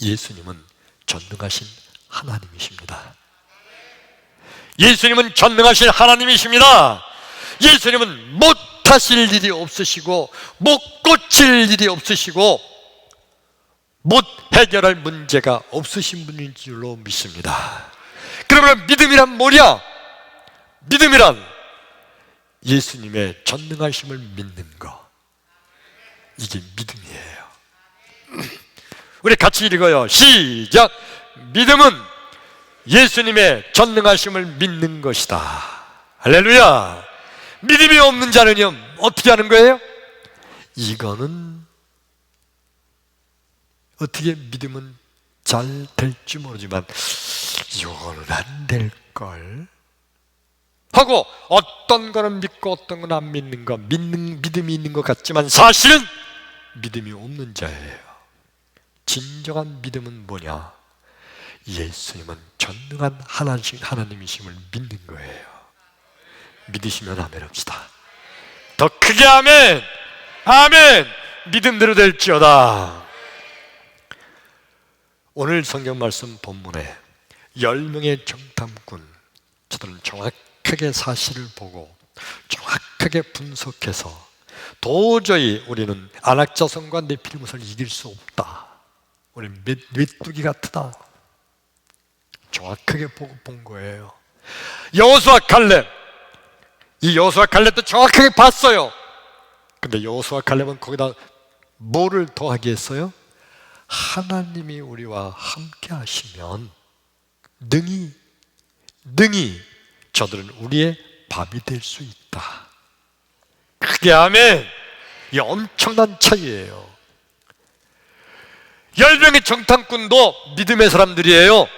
예수님은 전능하신 하나님이십니다. 예수님은 전능하신 하나님이십니다. 예수님은 못하실 일이 없으시고 못 고칠 일이 없으시고 못 해결할 문제가 없으신 분인 줄로 믿습니다. 그러면 믿음이란 뭐냐? 믿음이란 예수님의 전능하심을 믿는 것. 이게 믿음이에요. 우리 같이 읽어요. 시작. 믿음은 예수님의 전능하심을 믿는 것이다. 할렐루야. 믿음이 없는 자는요, 어떻게 하는 거예요? 이거는 어떻게 믿음은 잘 될지 모르지만 이거는 안 될걸 하고 어떤 거는 믿고 어떤 건 안 믿는 거 믿는 믿음이 있는 것 같지만 사실은 믿음이 없는 자예요. 진정한 믿음은 뭐냐? 예수님은 전능한 하나님, 하나님이심을 믿는 거예요. 믿으시면 아멘 합시다. 더 크게 아멘! 아멘! 믿음대로 될지어다. 오늘 성경 말씀 본문에 10명의 정탐꾼, 저들은 정확하게 사실을 보고 정확하게 분석해서 도저히 우리는 안악자손과 네피리무스를 이길 수 없다. 우리는 메, 메뚜기 같다. 정확하게 보고 본 거예요. 여호수아 칼렙 이 여호수아 칼렙도 정확하게 봤어요. 근데 여호수아 칼렙은 거기다 뭐를 더하게 했어요? 하나님이 우리와 함께 하시면 능히 능히 저들은 우리의 밥이 될 수 있다. 크게 아멘. 이 엄청난 차이예요. 열 명의 정탐꾼도 믿음의 사람들이에요.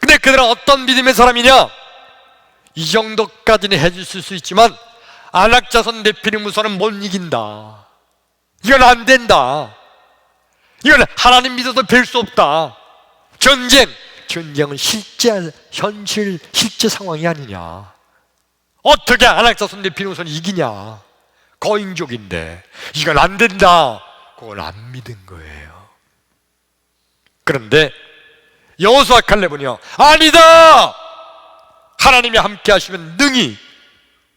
근데 그들은 어떤 믿음의 사람이냐? 이 정도까지는 해줄 수 있지만 안악자손 네피리무서는 못 이긴다. 이건 안 된다. 이건 하나님 믿어도 별수 없다. 전쟁, 전쟁은 실제 현실 실제 상황이 아니냐. 어떻게 안악자손 네피리무서는 이기냐? 거인족인데 이건 안 된다. 그걸 안 믿은 거예요. 그런데 여호수아 칼렙은요 아니다! 하나님이 함께 하시면 능히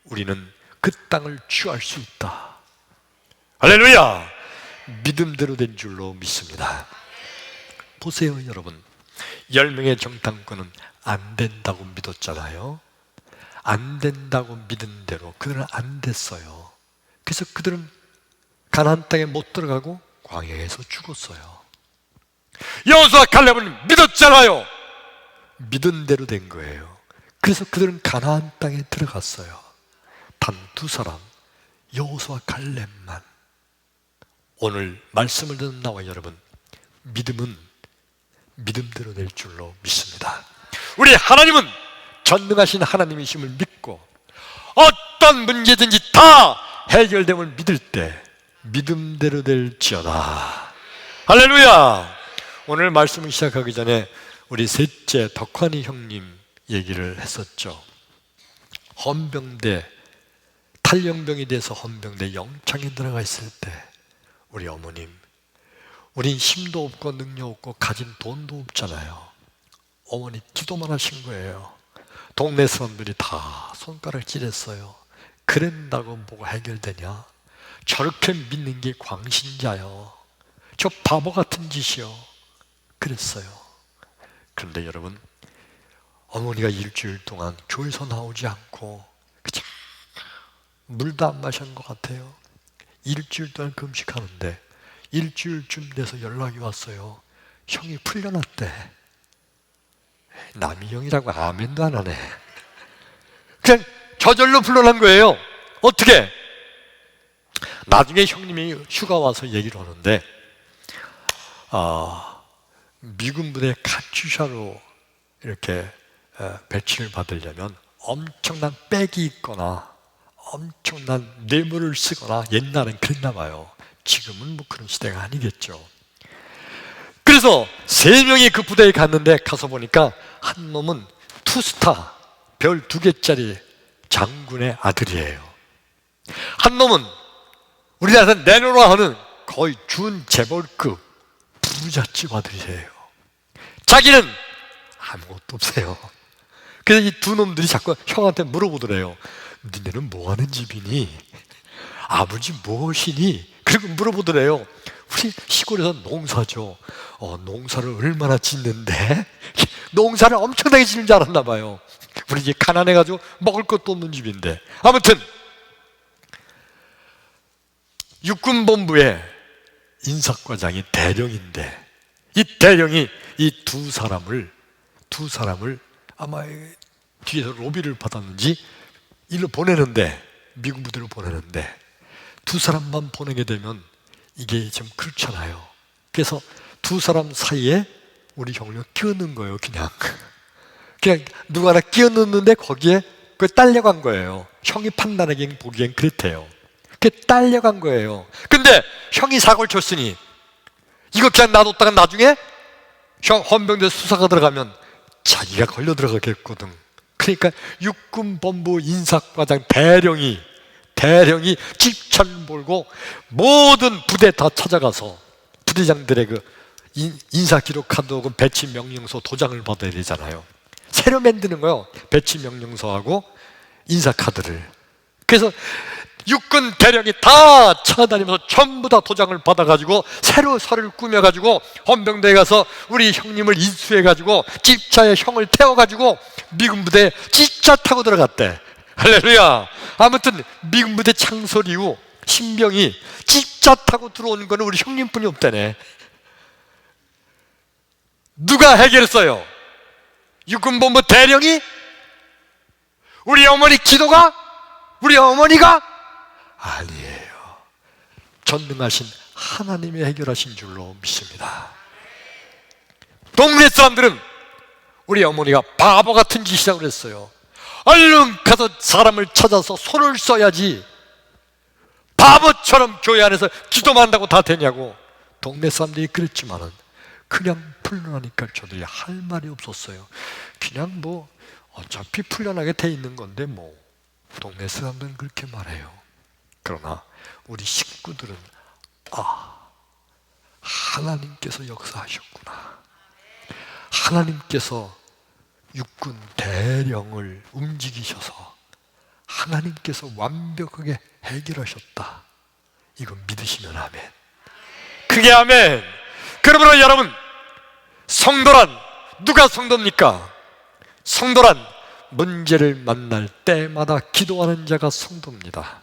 우리는 그 땅을 취할 수 있다. 할렐루야! 믿음대로 된 줄로 믿습니다. 보세요 여러분. 열 명의 정탐꾼은 안 된다고 믿었잖아요. 안 된다고 믿은 대로 그들은 안 됐어요. 그래서 그들은 가나안 땅에 못 들어가고 광야에서 죽었어요 여호수아 칼렙은 믿었잖아요. 믿은 대로 된 거예요. 그래서 그들은 가나안 땅에 들어갔어요. 단 두 사람 여호수아 칼렙만 오늘 말씀을 듣는 나와 여러분 믿음은 믿음대로 될 줄로 믿습니다. 우리 하나님은 전능하신 하나님이심을 믿고 어떤 문제든지 다 해결됨을 믿을 때 믿음대로 될지어다. 할렐루야! 오늘 말씀을 시작하기 전에 우리 셋째 덕환이 형님 얘기를 했었죠. 헌병대 탈영병이 돼서 헌병대 영창에 들어가 있을 때 우리 어머님 우린 힘도 없고 능력 없고 가진 돈도 없잖아요. 어머니 기도만 하신 거예요. 동네 사람들이 다 손가락 찔했어요. 그런다고 뭐가 해결되냐? 저렇게 믿는 게 광신자요. 저 바보 같은 짓이요. 그랬어요. 그런데 여러분, 어머니가 일주일 동안 교회에서 나오지 않고 그냥 물도 안 마신 것 같아요. 일주일 동안 금식하는데 일주일쯤 돼서 연락이 왔어요. 형이 풀려났대. 남이 형이라고 아멘도 안 하네. 그냥 저절로 풀려난 거예요. 어떻게? 나중에 형님이 휴가 와서 얘기를 하는데, 아, 미군 부대 카츄샤로 이렇게 배치를 받으려면 엄청난 백이 있거나 엄청난 뇌물을 쓰거나 옛날엔 그랬나 봐요. 지금은 뭐 그런 시대가 아니겠죠. 그래서 세 명이 그 부대에 갔는데 가서 보니까 한 놈은 투스타 별 두 개짜리 장군의 아들이에요. 한 놈은 우리나라에서 내노라 하는 거의 준 재벌급 부잣집 아들이에요. 자기는 아무것도 없어요. 그래서 이 두 놈들이 자꾸 형한테 물어보더래요. 니네는 뭐 하는 집이니? 아버지 무엇이니? 그리고 물어보더래요. 우리 시골에서 농사죠. 어, 농사를 얼마나 짓는데? 농사를 엄청나게 짓는 줄 알았나 봐요. 우리 집 가난해가지고 먹을 것도 없는 집인데. 아무튼, 육군본부의 인사과장이 대령인데, 이 대령이 이 두 사람을, 두 사람을 아마 뒤에서 로비를 받았는지 일로 보내는데, 미국 부대로 보내는데, 두 사람만 보내게 되면 이게 좀 그렇잖아요. 그래서 두 사람 사이에 우리 형을 끼얹는 거예요, 그냥. 그냥 누가 하나 끼얹는데 거기에 그 딸려간 거예요. 형이 판단하기엔 보기엔 그렇대요. 그게 딸려간 거예요. 근데 형이 사고를 쳤으니 이거 그냥 놔뒀다가 나중에 형 헌병대 수사가 들어가면 자기가 걸려 들어가겠거든. 그러니까 육군본부 인사과장 대령이 대령이 집천 몰고 모든 부대 다 찾아가서 부대장들의 그 인- 인사 기록 카드하고 배치 명령서 도장을 받아야 되잖아요. 새로 만드는 거요. 배치 명령서하고 인사 카드를. 그래서 육군 대령이 다 찾아다니면서 전부 다 도장을 받아가지고 새로 설을 꾸며가지고 헌병대에 가서 우리 형님을 인수해가지고 집차에 형을 태워가지고 미군 부대에 집차 타고 들어갔대. 할렐루야. 아무튼 미군 부대 창설 이후 신병이 집차 타고 들어오는 거는 우리 형님뿐이 없다네. 누가 해결했어요? 육군본부 대령이? 우리 어머니 기도가? 우리 어머니가? 아니에요. 전능하신 하나님이 해결하신 줄로 믿습니다. 동네 사람들은 우리 어머니가 바보 같은 짓이라고 그랬어요. 얼른 가서 사람을 찾아서 손을 써야지. 바보처럼 교회 안에서 기도만 한다고 다 되냐고. 동네 사람들이 그랬지만은 그냥 풀려나니까 저들이 할 말이 없었어요. 그냥 뭐 어차피 풀려나게 돼 있는 건데 뭐 동네 사람들은 그렇게 말해요. 그러나 우리 식구들은 아 하나님께서 역사하셨구나. 하나님께서 육군 대령을 움직이셔서 하나님께서 완벽하게 해결하셨다. 이거 믿으시면 아멘. 그게 아멘. 그러므로 여러분, 성도란 누가 성도입니까? 성도란 문제를 만날 때마다 기도하는 자가 성도입니다.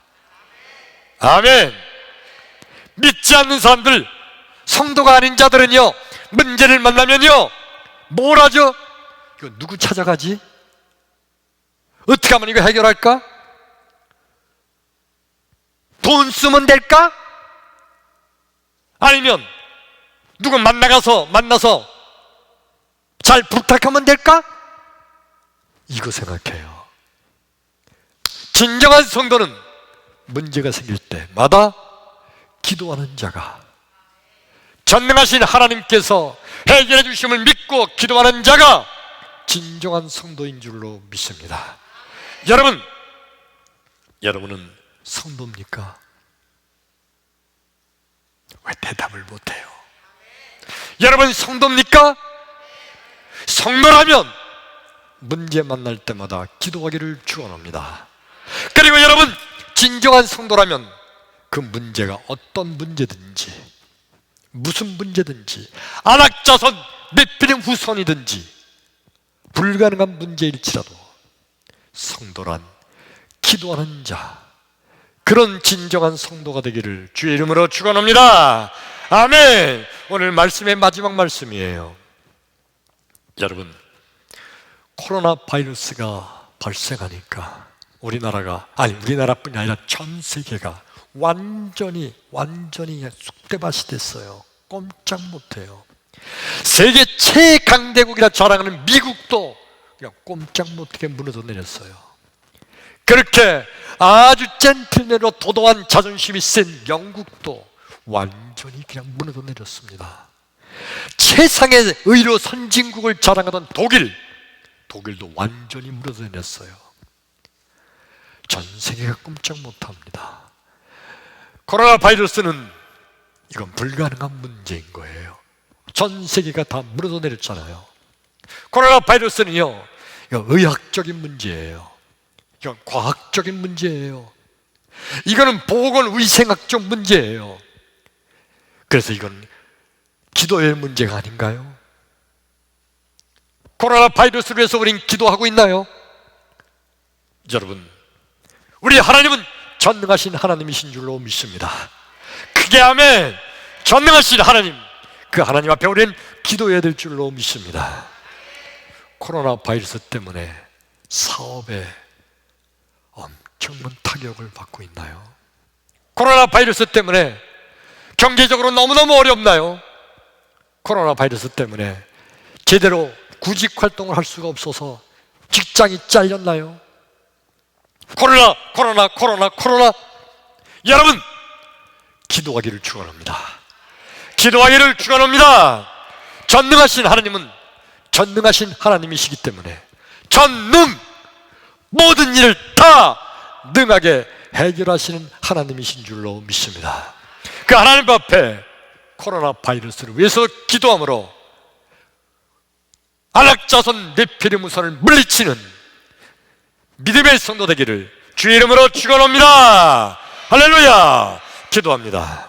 아멘. 믿지 않는 사람들, 성도가 아닌 자들은요, 문제를 만나면요, 뭘 하죠? 이거 누구 찾아가지? 어떻게 하면 이거 해결할까? 돈 쓰면 될까? 아니면 누구 만나가서 만나서 잘 부탁하면 될까? 이거 생각해요. 진정한 성도는 문제가 생길 때마다 기도하는 자가 전능하신 하나님께서 해결해 주심을 믿고 기도하는 자가 진정한 성도인 줄로 믿습니다. 여러분, 여러분은 성도입니까? 왜 대답을 못해요? 여러분 성도입니까? 성도라면 문제 만날 때마다 기도하기를 축원합니다. 그리고 여러분 진정한 성도라면 그 문제가 어떤 문제든지 무슨 문제든지 안악자손 넷피lim 후손이든지 불가능한 문제일지라도 성도란 기도하는 자 그런 진정한 성도가 되기를 주의 이름으로 축원합니다. 아멘. 오늘 말씀의 마지막 말씀이에요. 여러분, 코로나 바이러스가 발생하니까 우리나라가 아니 우리나라뿐이 아니라 전 세계가 완전히 완전히 쑥대밭이 됐어요. 꼼짝 못해요. 세계 최강대국이라 자랑하는 미국도 그냥 꼼짝 못하게 무너져 내렸어요. 그렇게 아주 젠틀맨으로 도도한 자존심이 센 영국도 완전히 그냥 무너져 내렸습니다. 세상의 의료 선진국을 자랑하던 독일, 독일도 완전히 무너져 내렸어요. 전 세계가 꼼짝 못합니다. 코로나 바이러스는 이건 불가능한 문제인 거예요. 전 세계가 다 무너져 내렸잖아요. 코로나 바이러스는요, 이거 의학적인 문제예요. 이건 과학적인 문제예요. 이거는 보건의생학적 문제예요. 그래서 이건 기도의 문제가 아닌가요? 코로나 바이러스를 위해서 우린 기도하고 있나요? 여러분, 우리 하나님은 전능하신 하나님이신 줄로 믿습니다. 크게 하면 전능하신 하나님, 그 하나님 앞에 우리는 기도해야 될 줄로 믿습니다. 코로나 바이러스 때문에 사업에 엄청난 타격을 받고 있나요? 코로나 바이러스 때문에 경제적으로 너무너무 어렵나요? 코로나 바이러스 때문에 제대로 구직 활동을 할 수가 없어서 직장이 잘렸나요? 코로나, 코로나, 코로나, 코로나. 여러분, 기도하기를 축원합니다. 기도하기를 축원합니다. 전능하신 하나님은 전능하신 하나님이시기 때문에 전능 모든 일을 다 능하게 해결하시는 하나님이신 줄로 믿습니다. 그 하나님 앞에 코로나 바이러스를 위해서 기도함으로 안락자손 네피리무선을 물리치는 믿음의 성도 되기를 주의 이름으로 축원합니다. 할렐루야. 기도합니다.